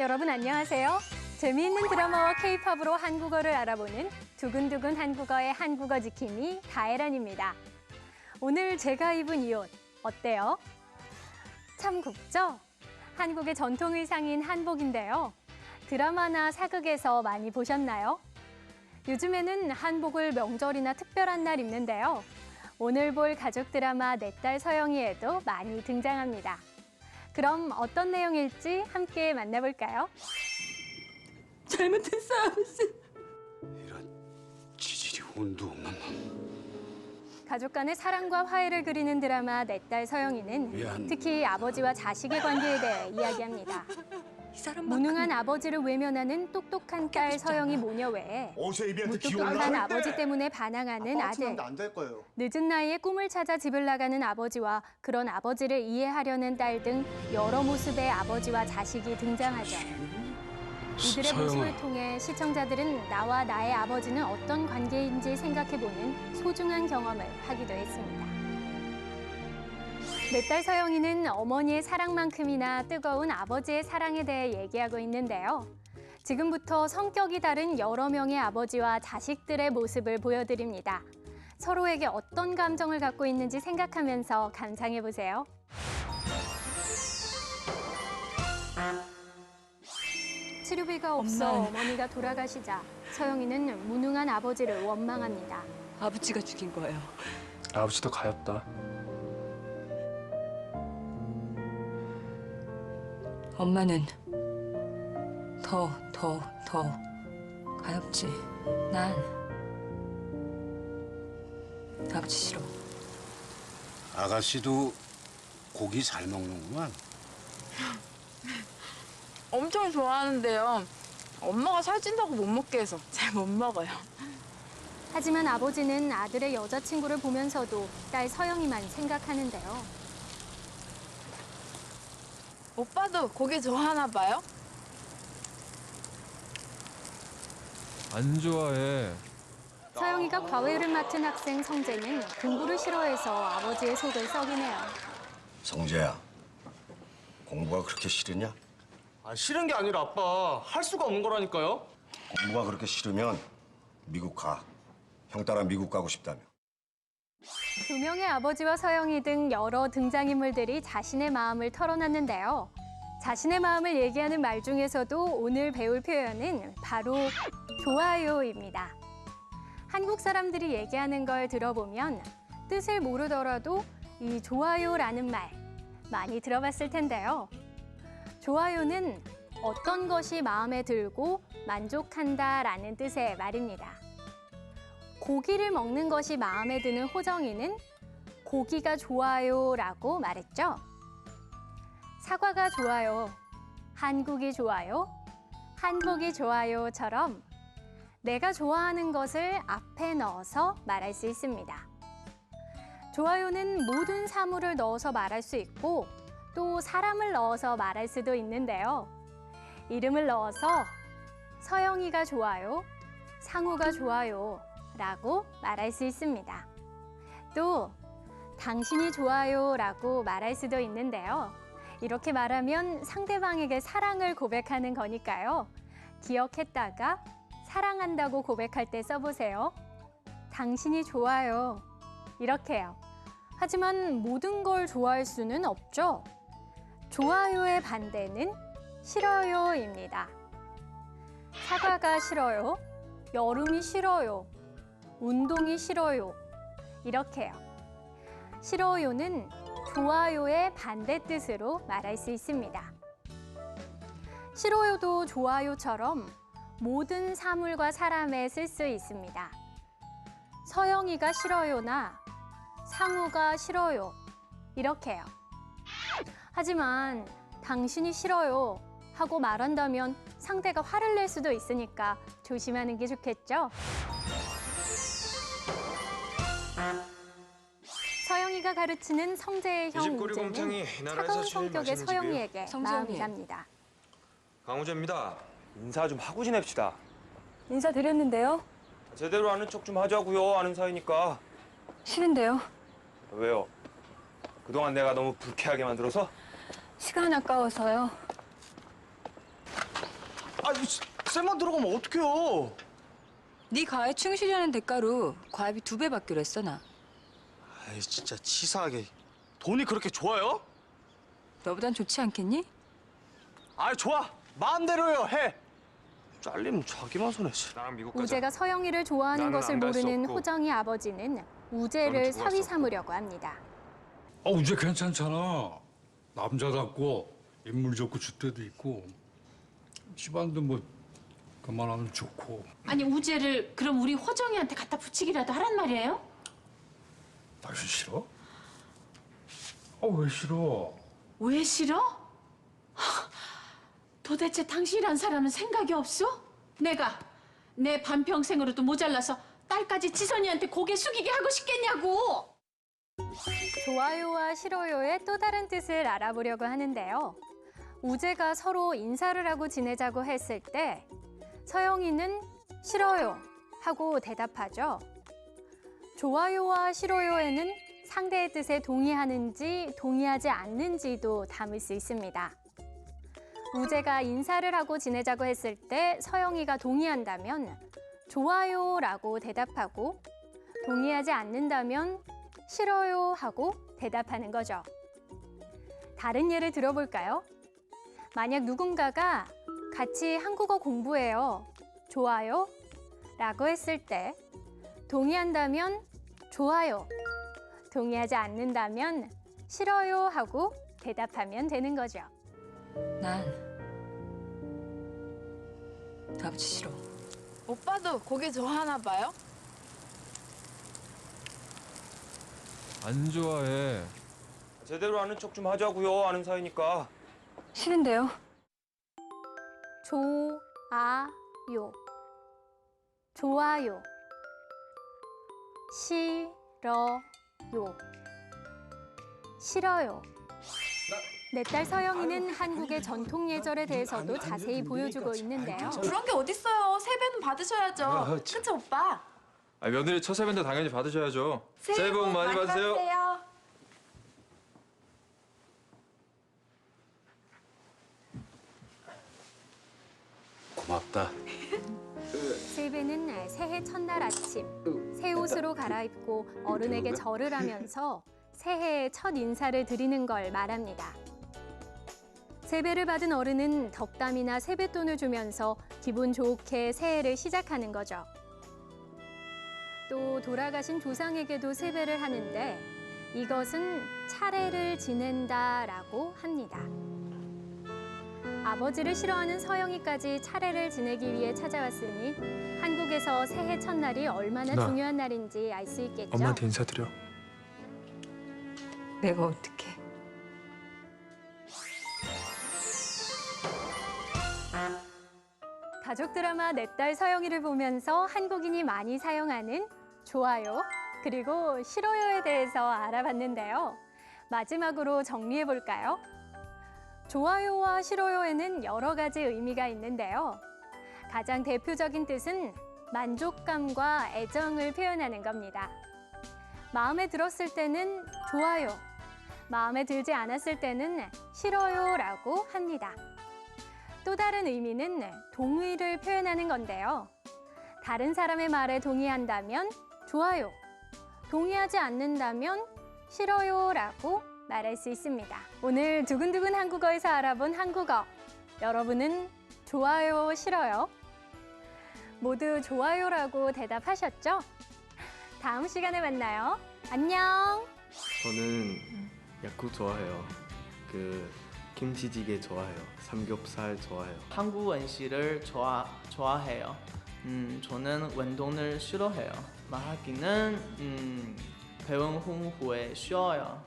여러분 안녕하세요. 재미있는 드라마와 케이팝으로 한국어를 알아보는 두근두근 한국어의 한국어 지킴이 다혜란입니다. 오늘 제가 입은 이 옷 어때요? 참 굽죠? 한국의 전통 의상인 한복인데요. 드라마나 사극에서 많이 보셨나요? 요즘에는 한복을 명절이나 특별한 날 입는데요. 오늘 볼 가족 드라마 내 딸 서영이에도 많이 등장합니다. 그럼 어떤 내용일지 함께 만나볼까요? 잘못했어요, 아버지. 이런 지질이 온도 없는 놈. 가족 간의 사랑과 화해를 그리는 드라마 내 딸 서영이는 미안. 특히 아버지와 자식의 관계에 대해 이야기합니다. 이 사람 무능한 아버지를 외면하는 똑똑한 딸 서영이 모녀 외에 어서 애비한테 무뚝뚝한 기억나? 아버지 때문에 반항하는 아들, 안될 거예요. 늦은 나이에 꿈을 찾아 집을 나가는 아버지와 그런 아버지를 이해하려는 딸 등 여러 모습의 아버지와 자식이 등장하죠. 이들의 모습을 통해 시청자들은 나와 나의 아버지는 어떤 관계인지 생각해보는 소중한 경험을 하기도 했습니다. 내 딸 서영이는 어머니의 사랑만큼이나 뜨거운 아버지의 사랑에 대해 얘기하고 있는데요. 지금부터 성격이 다른 여러 명의 아버지와 자식들의 모습을 보여드립니다. 서로에게 어떤 감정을 갖고 있는지 생각하면서 감상해 보세요. 치료비가 없어 엄마. 어머니가 돌아가시자 서영이는 무능한 아버지를 원망합니다. 아버지가 죽인 거예요. 아버지도 가엾다. 엄마는 더, 더, 더 가엾지. 난 아버지 싫어. 아가씨도 고기 잘 먹는구만. 엄청 좋아하는데요. 엄마가 살찐다고 못 먹게 해서 잘 못 먹어요. 하지만 아버지는 아들의 여자친구를 보면서도 딸 서영이만 생각하는데요. 오빠도 고기 좋아하나 봐요? 안 좋아해. 서영이가 과외를 맡은 학생 성재는 공부를 싫어해서 아버지의 속을 썩이네요. 성재야, 공부가 그렇게 싫으냐? 아, 싫은 게 아니라 아빠 할 수가 없는 거라니까요. 공부가 그렇게 싫으면 미국 가. 형 따라 미국 가고 싶다며. 두 명의 아버지와 서영이 등 여러 등장인물들이 자신의 마음을 털어놨는데요. 자신의 마음을 얘기하는 말 중에서도 오늘 배울 표현은 바로 좋아요입니다. 한국 사람들이 얘기하는 걸 들어보면 뜻을 모르더라도 이 좋아요라는 말 많이 들어봤을 텐데요. 좋아요는 어떤 것이 마음에 들고 만족한다라는 뜻의 말입니다. 고기를 먹는 것이 마음에 드는 호정이는 고기가 좋아요 라고 말했죠. 사과가 좋아요, 한국이 좋아요, 한복이 좋아요처럼 내가 좋아하는 것을 앞에 넣어서 말할 수 있습니다. 좋아요는 모든 사물을 넣어서 말할 수 있고 또 사람을 넣어서 말할 수도 있는데요. 이름을 넣어서 서영이가 좋아요, 상우가 좋아요 라고 말할 수 있습니다. 또 당신이 좋아요 라고 말할 수도 있는데요. 이렇게 말하면 상대방에게 사랑을 고백하는 거니까요. 기억했다가 사랑한다고 고백할 때 써보세요. 당신이 좋아요. 이렇게요. 하지만 모든 걸 좋아할 수는 없죠. 좋아요의 반대는 싫어요입니다. 사과가 싫어요. 여름이 싫어요. 운동이 싫어요. 이렇게요. 싫어요는 좋아요의 반대 뜻으로 말할 수 있습니다. 싫어요도 좋아요처럼 모든 사물과 사람에 쓸 수 있습니다. 서영이가 싫어요나 상우가 싫어요. 이렇게요. 하지만 당신이 싫어요 하고 말한다면 상대가 화를 낼 수도 있으니까 조심하는 게 좋겠죠? 가르치는 성재의 형 우재는 차가운 성격의 서영이에게 마음이. 갑니다. 강우재입니다. 인사 좀 하고 지냅시다. 인사 드렸는데요. 제대로 아는 척 좀 하자고요. 아는 사이니까. 싫은데요. 왜요? 그동안 내가 너무 불쾌하게 만들어서? 시간 아까워서요. 아니 쌤만 들어가면 어떡해요? 네 가해 충실하는 대가로 과외비 두 배 받기로 했어 나. 아이 진짜 치사하게 돈이 그렇게 좋아요? 너보단 좋지 않겠니? 아이 좋아 마음대로요 해. 잘리면 자기만 손해. 씨. 나랑 미국 가자. 우재가 서영이를 좋아하는 나는 것을 안갈수 모르는 없고. 호정이 아버지는 너는 우재를 사위 삼으려고 합니다. 아, 우재 괜찮잖아. 남자답고 인물 좋고 줏대도 있고 집안도 뭐 그만하면 좋고. 아니 우재를 그럼 우리 호정이한테 갖다 붙이기라도 하란 말이에요? 당신 싫어? 아, 왜 싫어? 왜 싫어? 하, 도대체 당신이란 사람은 생각이 없어? 내가 내 반평생으로도 모자라서 딸까지 지선이한테 고개 숙이게 하고 싶겠냐고! 좋아요와 싫어요의 또 다른 뜻을 알아보려고 하는데요. 우재가 서로 인사를 하고 지내자고 했을 때 서영이는 싫어요 하고 대답하죠. 좋아요와 싫어요에는 상대의 뜻에 동의하는지 동의하지 않는지도 담을 수 있습니다. 우재가 인사를 하고 지내자고 했을 때 서영이가 동의한다면 좋아요라고 대답하고 동의하지 않는다면 싫어요 하고 대답하는 거죠. 다른 예를 들어볼까요? 만약 누군가가 같이 한국어 공부해요. 좋아요? 라고 했을 때 동의한다면 좋아요. 동의하지 않는다면 싫어요 하고 대답하면 되는 거죠. 난 아버지 싫어. 오빠도 고기 좋아하나 봐요? 안 좋아해. 제대로 아는 척 좀 하자고요. 아는 사이니까. 싫은데요. 좋아요. 좋아요. 싫어요. 싫어요. 내 딸 서영이는 한국의 전통 예절에 대해서도 자세히 보여주고 있는데요. 그런 게 어딨어요. 세배는 받으셔야죠. 그치 오빠? 아, 며느리 첫 세배인데 당연히 받으셔야죠. 새해 복 많이 받으세요. 세배는 새해 첫날 아침 새 옷으로 갈아입고 어른에게 절을 하면서 새해의 첫 인사를 드리는 걸 말합니다. 세배를 받은 어른은 덕담이나 세뱃돈을 주면서 기분 좋게 새해를 시작하는 거죠. 또 돌아가신 조상에게도 세배를 하는데 이것은 차례를 지낸다라고 합니다. 아버지를 싫어하는 서영이까지 차례를 지내기 위해 찾아왔으니 한국에서 새해 첫날이 얼마나 나 중요한 날인지 알 수 있겠죠. 엄마한테 인사드려. 내가 어떻게? 가족 드라마 내 딸 서영이를 보면서 한국인이 많이 사용하는 좋아요 그리고 싫어요에 대해서 알아봤는데요. 마지막으로 정리해 볼까요? 좋아요와 싫어요에는 여러 가지 의미가 있는데요. 가장 대표적인 뜻은 만족감과 애정을 표현하는 겁니다. 마음에 들었을 때는 좋아요, 마음에 들지 않았을 때는 싫어요라고 합니다. 또 다른 의미는 동의를 표현하는 건데요. 다른 사람의 말에 동의한다면 좋아요, 동의하지 않는다면 싫어요라고 말할 수 있습니다. 오늘 두근두근 한국어에서 알아본 한국어. 여러분은 좋아요, 싫어요? 모두 좋아요라고 대답하셨죠? 다음 시간에 만나요. 안녕! 저는 야쿠 좋아해요. 그 김치찌개 좋아해요. 삼겹살 좋아해요. 한국 음식을 좋아 좋아해요. 음, 저는 운동을 싫어해요. 말하기는 음, 배운 후- 후에 쉬어요.